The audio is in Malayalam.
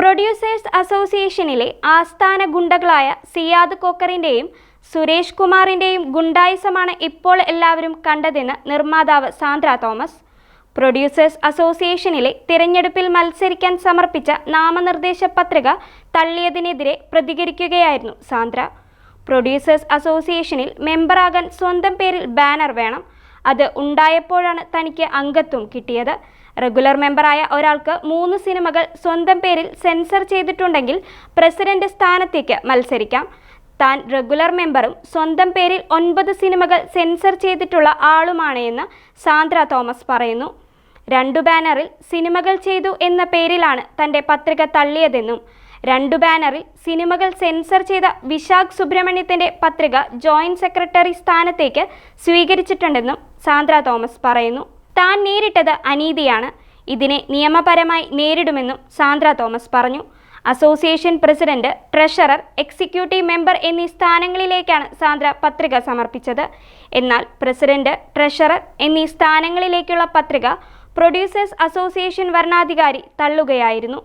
പ്രൊഡ്യൂസേഴ്സ് അസോസിയേഷനിലെ ആസ്ഥാന ഗുണ്ടകളായ സിയാദ് കോക്കറിന്റെയും സുരേഷ് കുമാറിന്റെയും ഗുണ്ടായിസമാണ് ഇപ്പോൾ എല്ലാവരും കണ്ടതെന്ന് നിർമ്മാതാവ് സാന്ദ്ര തോമസ്. പ്രൊഡ്യൂസേഴ്സ് അസോസിയേഷനിലെ തിരഞ്ഞെടുപ്പിൽ മത്സരിക്കാൻ സമർപ്പിച്ച നാമനിർദ്ദേശ പത്രിക തള്ളിയതിനെതിരെ പ്രതികരിക്കുകയായിരുന്നു സാന്ദ്ര. പ്രൊഡ്യൂസേഴ്സ് അസോസിയേഷനിൽ മെമ്പറാകാൻ സ്വന്തം പേരിൽ ബാനർ വേണം. അത് ഉണ്ടായപ്പോഴാണ് തനിക്ക് അംഗത്വം കിട്ടിയത്. റെഗുലർ മെമ്പറായ ഒരാൾക്ക് മൂന്ന് സിനിമകൾ സ്വന്തം പേരിൽ സെൻസർ ചെയ്തിട്ടുണ്ടെങ്കിൽ പ്രസിഡന്റ് സ്ഥാനത്തേക്ക് മത്സരിക്കാം. താൻ റെഗുലർ മെമ്പറും സ്വന്തം പേരിൽ ഒൻപത് സിനിമകൾ സെൻസർ ചെയ്തിട്ടുള്ള ആളുമാണ് എന്ന് സാന്ദ്ര തോമസ് പറയുന്നു. രണ്ടു ബാനറിൽ സിനിമകൾ ചെയ്തു എന്ന പേരിലാണ് തന്റെ പത്രിക തള്ളിയതെന്നും രണ്ടു ബാനറിൽ സിനിമകൾ സെൻസർ ചെയ്ത വിശാഖ് സുബ്രഹ്മണ്യത്തിന്റെ പത്രിക ജോയിന്റ് സെക്രട്ടറി സ്ഥാനത്തേക്ക് സ്വീകരിച്ചിട്ടുണ്ടെന്നും സാന്ദ്ര തോമസ് പറയുന്നു. താൻ നേരിട്ടത് അനീതിയാണ്. ഇതിനെ നിയമപരമായി നേരിടുമെന്നും സാന്ദ്ര തോമസ് പറഞ്ഞു. Association president treasurer executive member എന്നീ സ്ഥാനങ്ങളിലേക്കാണ് സാന്ദ്ര പത്രിക സമർപ്പിച്ചത്. എന്നാൽ പ്രസിഡന്റ് ട്രഷറർ എന്നീ സ്ഥാനങ്ങളിലേക്കുള്ള പത്രിക പ്രൊഡ്യൂസേഴ്സ് അസോസിയേഷൻ വരണാധികാരി തള്ളുകയായിരുന്നു.